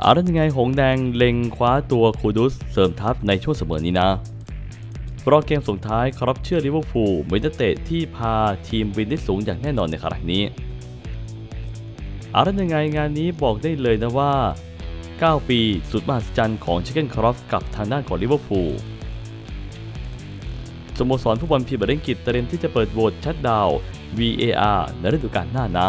เอาล้วยังไงหงแดงเล็งคว้าตัวคูดุสเสริมทัพในช่วงเสมอนี้นะรอบเกมส่งท้ายครับเชื่อลิเวอร์พูลมือนจะเตะที่พาทีมวินได้สูงอย่างแน่นอนในขณะนี้เอาล้วยังไงงานนี้บอกได้เลยนะว่า 9 ปีสุดมหัศจรรย์ของเชคเกนครอฟกับทางด้านของลิเวอร์พูลสโมสรฟุตบอลพรีเมียร์ลีกอังกฤษเตรียมที่จะเปิดโหวตชัดดาว VAR ในฤดูกาลหน้านะ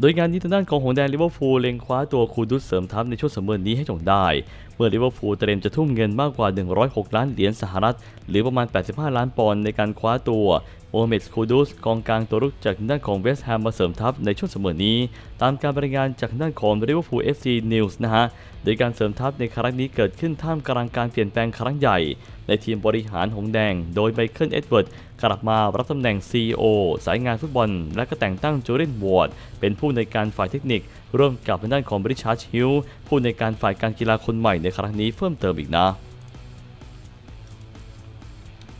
โดยงานนี้ทางด้านของหงแดงลิเวอร์พูลเล็งคว้าตัวคูดุสเสริมทัพในช่วงเสมอนี้ให้จงได้ เมื่อลิเวอร์พูลเตรียมจะทุ่มเงินมากกว่า 106 ล้านเหรียญสหรัฐ หรือประมาณ 85 ล้านปอนด์ในการคว้าตัวโอเมดคูดุสกองกลางตัวรุกจากด้านของเวสต์แฮมมาเสริมทัพในช่วงเสมอนี้ ตามการรายงานจากด้านของลิเวอร์พูล FC News นะฮะ โดยการเสริมทัพในครั้งนี้เกิดขึ้นท่ามกลางการเปลี่ยนแปลงครั้งใหญ่ ในทีมบริหารหงแดง โดยไมเคิลเอ็ดเวิร์ดกลับมารับตำแหน่ง CEO สายงานฟุตบอล และก็แต่งตั้งจูเรนวอร์ด เป็นผู้ในการฝ่ายเทคนิค ร่วมกับทางด้านของบริชาร์ดฮิลผู้ในการฝ่ายการกีฬาคนใหม่ในครั้งนี้เพิ่มเติมอีกนะ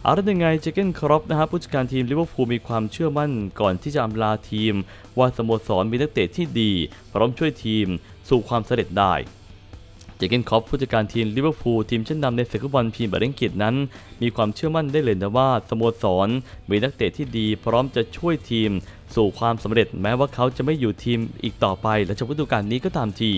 เอาละยังไงเจเกนครอปนะฮะผู้จัดการทีมลิเวอร์พูลมีความเชื่อมั่นก่อนที่จะอำลาทีม ว่าสโมสรมีนักเตะที่ดี พร้อมช่วยทีม สู่ความสำเร็จได้ เจเกนครอปผู้จัดการทีมลิเวอร์พูลทีมชั้นนำในศึกฟุตบอลพรีเมียร์ลีกอังกฤษนั้น มีความเชื่อมั่นได้เลยนะว่าสโมสรมีนักเตะที่ดีพร้อมจะช่วยทีม สู่ความสำเร็จแม้ว่าเขาจะไม่อยู่ทีมอีกต่อไปและจบฤดูกาลนี้ก็ตามที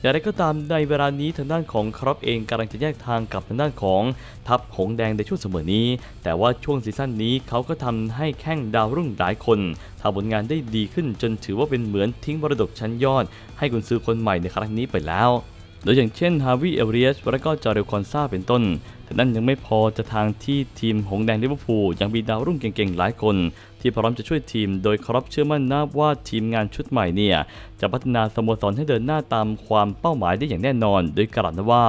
อย่างไรก็ตามในเวลานี้ทางด้านของครอปเองกำลังจะแยกทางกับทางด้านของทัพหงแดงในช่วงเสมอนี้ แต่ว่าช่วงซีซั่นนี้เขาก็ทำให้แข้งดาวรุ่งหลายคนทำผลงานได้ดีขึ้นจนถือว่าเป็นเหมือนทิ้งมรดกชั้นยอด ให้กุนซือคนใหม่ในครั้งนี้ไปแล้ว โดยอย่างเช่นฮาวิเอเรียสและก็จาเรลคอนซาเป็นต้น แต่นั่นยังไม่พอจะทางที่ทีมหงแดงลิเวอร์พูลยังมีดาวรุ่งเก่งๆ หลายคน ที่พร้อมจะช่วยทีม โดยครอปเชื่อมั่นนะว่าทีมงานชุดใหม่เนี่ย จะพัฒนาสโมสรให้เดินหน้าตามความเป้าหมายได้อย่างแน่นอน โดยกล่าวนะว่า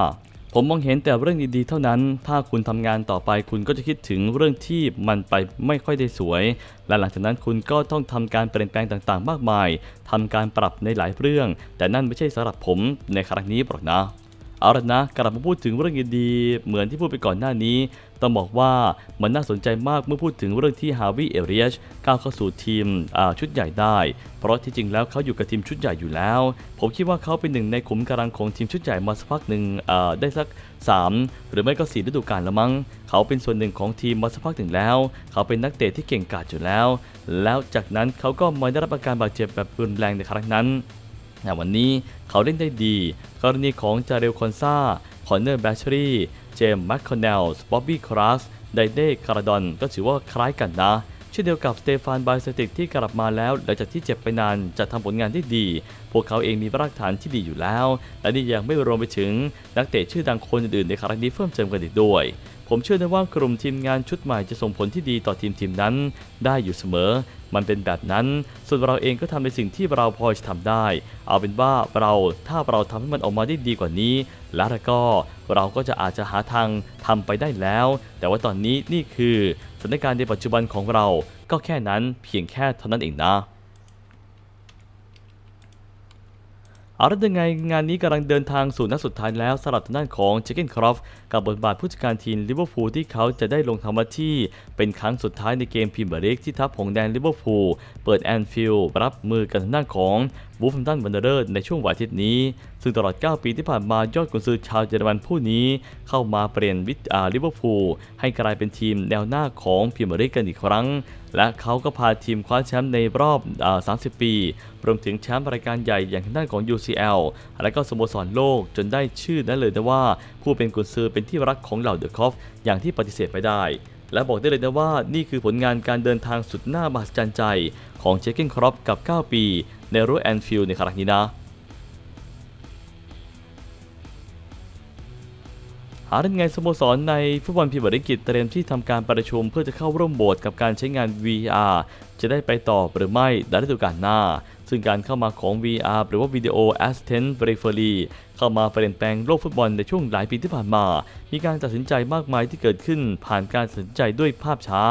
ผมมองเห็นแต่เรื่องดีๆเท่านั้น ถ้าคุณทำงานต่อไปคุณก็จะคิดถึงเรื่องที่มันไปไม่ค่อยได้สวย และหลังจากนั้นคุณก็ต้องทำการเปลี่ยนแปลงต่างๆ มากมายทำการปรับในหลายเรื่อง แต่นั่นไม่ใช่สำหรับผมในครั้งนี้หรอกนะเอาละนะกลับมาพูดถึงเรื่องดีๆเหมือนที่พูดไปก่อนหน้านี้ ต้องบอกว่ามันน่าสนใจมากเมื่อพูดถึงเรื่องที่ฮาวิเอเรียชก้าวเข้าสู่ทีมชุดใหญ่ได้ เพราะที่จริงแล้วเขาอยู่กับทีมชุดใหญ่อยู่แล้ว ผมคิดว่าเขาเป็นหนึ่งในขุมกำลังของทีมชุดใหญ่มาสักพักหนึ่งได้สัก 3 หรือไม่ก็4ฤดูกาลละมั้ง เขาเป็นส่วนหนึ่งของทีมมาสักพักหนึ่งแล้ว เขาเป็นนักเตะที่เก่งกาจอยู่แล้ว แล้วจากนั้นเขาก็มาได้รับอาการบาดเจ็บแบบรุนแรงในครั้งนั้นแต่วันนี้เขาเล่นได้ดี กรณีของจาเรลคอนซาคอนเนอร์แบชรี เจมส์แมคคอนเนลส์บ๊อบบี้คราสไดเด้คาราดอนก็ถือว่าคล้ายกันนะเช่นเดียวกับสเตฟานไบสติกที่กลับมาแล้ว หลังจากที่เจ็บไปนานจะทำผลงานได้ดี พวกเขาเองมีรากฐานที่ดีอยู่แล้ว และนี่ยังไม่รวมไปถึงนักเตะชื่อดังคนอื่นในครั้งนี้เพิ่มเติมกันอีกด้วย ผมเชื่อนะว่ากลุ่มทีมงานชุดใหม่จะส่งผลที่ดีต่อทีมทีมนั้น ได้อยู่เสมอ มันเป็นแบบนั้น ส่วนเราเองก็ทำในสิ่งที่เราพอจะทำได้ เอาเป็นว่าเราถ้าเราทำให้มันออกมาได้ดีกว่านี้ แล้วก็ เราก็จะอาจจะหาทางทำไปได้แล้ว แต่ว่าตอนนี้นี่คือสถานการณ์ในปัจจุบันของเราก็แค่นั้นเพียงแค่เท่านั้นเองนะเอาละยังไงงานนี้กำลังเดินทางสู่นัดสุดท้ายแล้วสำหรับทางด้านของเจเกนครอฟกับบทบาทผู้จัดการทีมลิเวอร์พูลที่เขาจะได้ลงทำหน้าที่ เป็นครั้งสุดท้ายในเกมพรีเมียร์ลีกที่ทัพหงแดงลิเวอร์พูลเปิดแอนฟิลด์รับมือกับทางด้านของวูฟมตันวันเดอร์ในช่วงวันอาทิตย์นี้ ซึ่งตลอด 9 ปีที่ผ่านมายอดกุนซือชาวเยอรมันผู้นี้ เข้ามาเปลี่ยนวิทอาลิเวอร์พูลให้กลายเป็นทีมแนวหน้าของพรีเมียร์ลีกกันอีกครั้ง และเขาก็พาทีมคว้าแชมป์ในรอบอ30 ปี รวมถึงแชมป์รายการใหญ่อย่างทางด้านของ UCL และก็สโมสรโลกจนได้ชื่อนั้นเลยนะว่า ผู้เป็นกุนซือเป็นที่รักของเหล่าเดอะคอฟอย่างที่ปฏิเสธไม่ได้ และบอกได้เลยนะว่านี่คือผลงานการเดินทางสุดน้ามหัศจรรย์ใจ ของเจคเกนครอปกับ 9 ปี ในรั้วแอนฟิลด์ในครั้งนี้นะหาได้ไงสโมสรในฟุตบอลพรีเมียร์ลีกอังกฤษเตรียมที่ทำการประชุมเพื่อจะเข้าร่วมโบสถ์กับการใช้งาน VR จะได้ไปต่อหรือไม่ในฤดูกาลหน้า ซึ่งซึ่งการเข้ามาของ VR หรือว่า Video Assistant Periphery เข้ามาเปลี่ยนแปลงโลกฟุตบอลในช่วงหลายปีที่ผ่านมา มีการตัดสินใจมากมายที่เกิดขึ้น ผ่านการตัดสินใจด้วยภาพช้า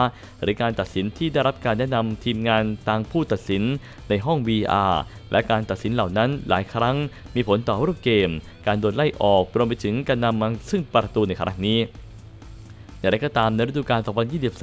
หรือการตัดสินที่ได้รับการแนะนำทีมงานต่างผู้ตัดสินในห้อง VR และการตัดสินเหล่านั้นหลายครั้ง มีผลต่อรูปเกม การโดนไล่ออกรวมไปถึงการนำมาซึ่งประตูในครั้งนี้อย่างไรก็ตามในฤดูกาล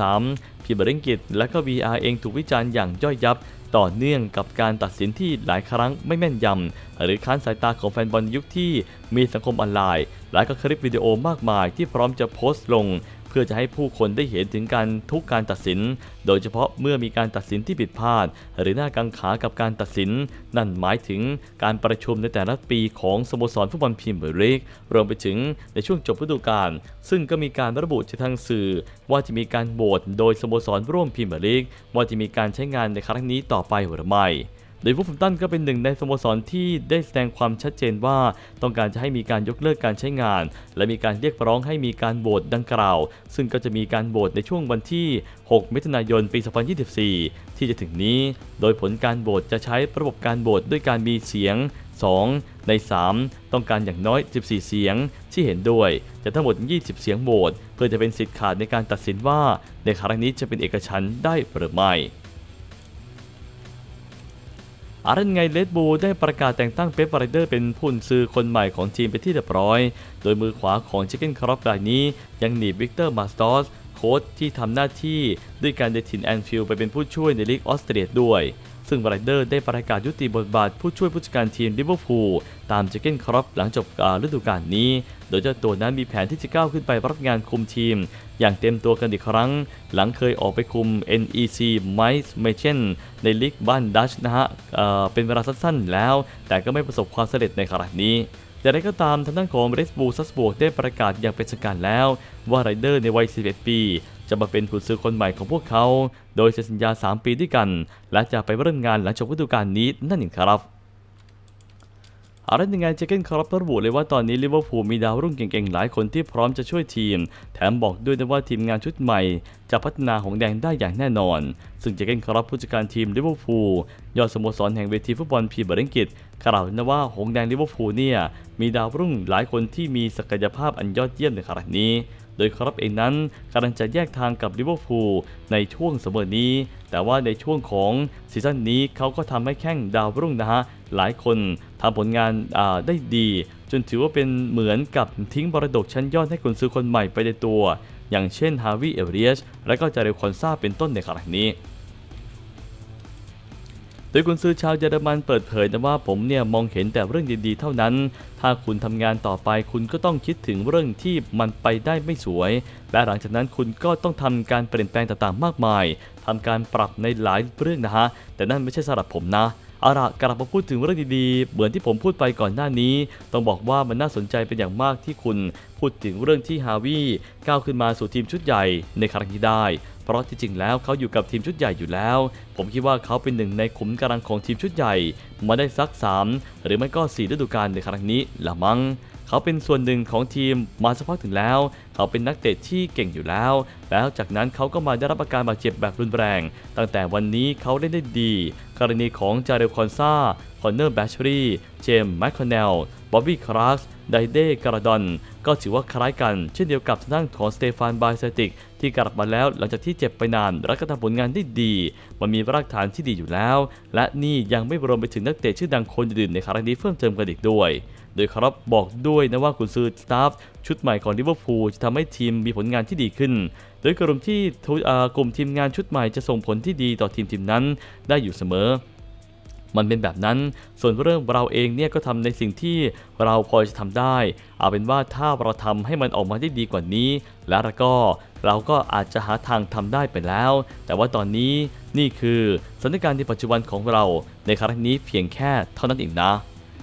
2023 พีเบร์เรงกิตและก็ VR เองถูกวิจารณ์อย่างย่อยยับ ต่อเนื่องกับการตัดสินที่หลายครั้งไม่แม่นยำหรือค้านสายตาของแฟนบอลยุคที่มีสังคมออนไลน์ และก็คลิปวิดีโอมากมายที่พร้อมจะโพสต์ลง เพื่อจะให้ผู้คนได้เห็นถึงการทุกการตัดสิน โดยเฉพาะเมื่อมีการตัดสินที่ผิดพลาด หรือหน้ากังขากับการตัดสิน นั่นหมายถึงการประชุมในแต่ละปีของสโมสรฟุตบอลพรีเมียร์ลีกรวมไปถึงในช่วงจบฤดูกาลซึ่งก็มีการระบุจากทางสื่อ ว่าจะมีการโหวตโดยสโมสรร่วมพรีเมียร์ลีกว่าจะมีการใช้งานในครั้งนี้ต่อไปหรือไม่ โดยวูฟแฮมตันก็เป็นหนึ่งในสโมสรที่ได้แสดงความชัดเจนว่า ต้องการจะให้มีการยกเลิกการใช้งาน และมีการเรียกร้องให้มีการโหวตดังกล่าว ซึ่งก็จะมีการโหวตในช่วงวันที่ 6 มิถุนายน ปี 2024 ที่จะถึงนี้ โดยผลการโหวตจะใช้ระบบการโหวตด้วยการมีเสียง 2 ใน 3 ต้องการอย่างน้อย 14 เสียงที่เห็นด้วย จะทั้งหมด 20 เสียงโหวตเพื่อจะเป็นสิทธิ์ขาดในการตัดสินว่า ในครั้งนี้จะเป็นเอกฉันได้หรือไม่ อารันไงเลดบูได้ประกาศแต่งตั้งเป๊ปไรเดอร์เป็นผู้นซื้อคนใหม่ของทีมไปที่เรียบร้อย โดยมือขวาของชิคเก้นครอปรายนี้ ยังหนีบวิกเตอร์มาสตอสโค้ชที่ทำหน้าที่ด้วยการเดถิ่นแอนฟิลไปเป็นผู้ช่วยในลีกออสเตรียด้วย ซึ่งไรเดอร์ได้ประกาศยุติบทบาทผู้ช่วยผู้จัดการทีมลิเวอร์พูลตามเจเก้นครอปหลังจบฤดูกาลนี้ โดยเจ้าตัวนั้นมีแผนที่จะก้าวขึ้นไปรับงานคุมทีม อย่างเต็มตัวกันอีกครั้ง หลังเคยออกไปคุม NEC m i c e m a c h e n ในลีกบ้านดัชนะฮะเเป็นเวลาสั้นๆแล้ว แต่ก็ไม่ประสบความสำเร็จในครั้งนี้อย่างไรก็ตามทางด้านของเรสบูซัสบวกได้ประกาศอย่างเป็นทางการแล้ว ว่าไรเดอร์ในวัย 11 ปี จะมาเป็นผู้ซื้อคนใหม่ของพวกเขา โดยเซ็นสัญญา 3 ปีด้วยกัน และจะไปเริ่มงานหลังจบฤดูกาลนี้นั่นเองครับ อะไรยังไงเจเกนคาร์ระบุเลยว่าตอนนี้ลิเวอร์พูลมีดาวรุ่งเก่งๆ หลายคนที่พร้อมจะช่วยทีม แถมบอกด้วยนะว่าทีมงานชุดใหม่ จะพัฒนาหงแดงได้อย่างแน่นอน ซึ่งเจเกนคาร์ผู้จัดการทีมลิเวอร์พูลยอดสโมสรแห่งเวทีฟุตบอลพรีเมียร์ลีกกล่าวนะว่าหงแดงลิเวอร์พูลเนี่ยมีดาวรุ่งหลายคนที่มีศักยภาพอันยอดเยี่ยมในครั้งนี้โดยครอปเองนั้นกำลังจะแยกทางกับลิเวอร์พูลในช่วงเสมอนี้ แต่ว่าในช่วงของซีซั่นนี้เขาก็ทำให้แข้งดาวรุ่งนะฮะ หลายคนทำผลงานาได้ดี จนถือว่าเป็นเหมือนกับทิ้งบรดกชั้นยอดให้กุนซื้อคนใหม่ไปในตัว อย่างเช่นฮาวิเอเรียสและก็จาเรลคอนซาเป็นต้นในครั้งนี้โดยกุนซือชาวเยอรมันเปิดเผยนะว่าผมเนี่ยมองเห็นแต่เรื่องดีๆ เท่านั้น ถ้าคุณทำงานต่อไปคุณก็ต้องคิดถึงเรื่องที่มันไปได้ไม่สวย และหลังจากนั้นคุณก็ต้องทำการเปลี่ยนแปลงต่างๆ มากมายทำการปรับในหลายเรื่องนะฮะ แต่นั่นไม่ใช่สำหรับผมนะ เอาละกลับมาพูดถึงเรื่องดีๆ เหมือนที่ผมพูดไปก่อนหน้านี้ ต้องบอกว่ามันน่าสนใจเป็นอย่างมากที่คุณ พูดถึงเรื่องที่ฮาวิก้าวขึ้นมาสู่ทีมชุดใหญ่ในครั้งนี้ได้ เพราะที่จริงแล้วเขาอยู่กับทีมชุดใหญ่อยู่แล้ว ผมคิดว่าเขาเป็นหนึ่งในขุมกำลังของทีมชุดใหญ่ มาได้สัก 3 หรือไม่ก็ 4 ฤดูกาลในครั้งนี้ละมั้งเขาเป็นส่วนหนึ่งของทีมมาสักพักถึงแล้ว เขาเป็นนักเตะที่เก่งอยู่แล้ว แล้วจากนั้นเขาก็มาได้รับอาการบาดเจ็บแบบรุนแรง ตั้งแต่วันนี้เขาเล่นได้ดี กรณีของจาเรลคอนซา คอนเนอร์แบชรีเจมส์แมคคอนเนลบ๊อบบี้คราสไดเด้การาดอนก็ถือว่าคล้ายกัน เช่นเดียวกับทางด้านของสเตฟานบายเซติก ที่กลับมาแล้วหลังจากที่เจ็บไปนานและก็ทำผลงานได้ดี มันมีรากฐานที่ดีอยู่แล้ว และนี่ยังไม่รวมไปถึงนักเตะชื่อดังคนอื่นในครั้งนี้เพิ่มเติมกันอีกด้วย โดยครับบอกด้วยนะว่ากุนซือสตาฟชุดใหม่ของลิเวอร์พูลจะทำให้ทีมมีผลงานที่ดีขึ้น โดยกลุ่มที่กลุ่มทีมงานชุดใหม่จะส่งผลที่ดีต่อทีมทีมนั้นได้อยู่เสมอ มันเป็นแบบนั้น ส่วนเรื่องเราเองเนี่ยก็ทำในสิ่งที่เราพอจะทำได้ เอาเป็นว่าถ้าเราทำให้มันออกมาได้ดีกว่านี้ แล้วก็เราก็อาจจะหาทางทำได้ไปแล้ว แต่ว่าตอนนี้นี่คือสถานการณ์ในปัจจุบันของเราในครั้งนี้เพียงแค่เท่านั้นเองนะ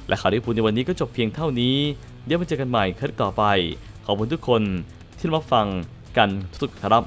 และข่าวที่พูดในวันนี้ก็จบเพียงเท่านี้ เดี๋ยวมาเจอกันใหม่ครั้งต่อไป ขอบคุณทุกคนที่มาฟังกันทุกครับ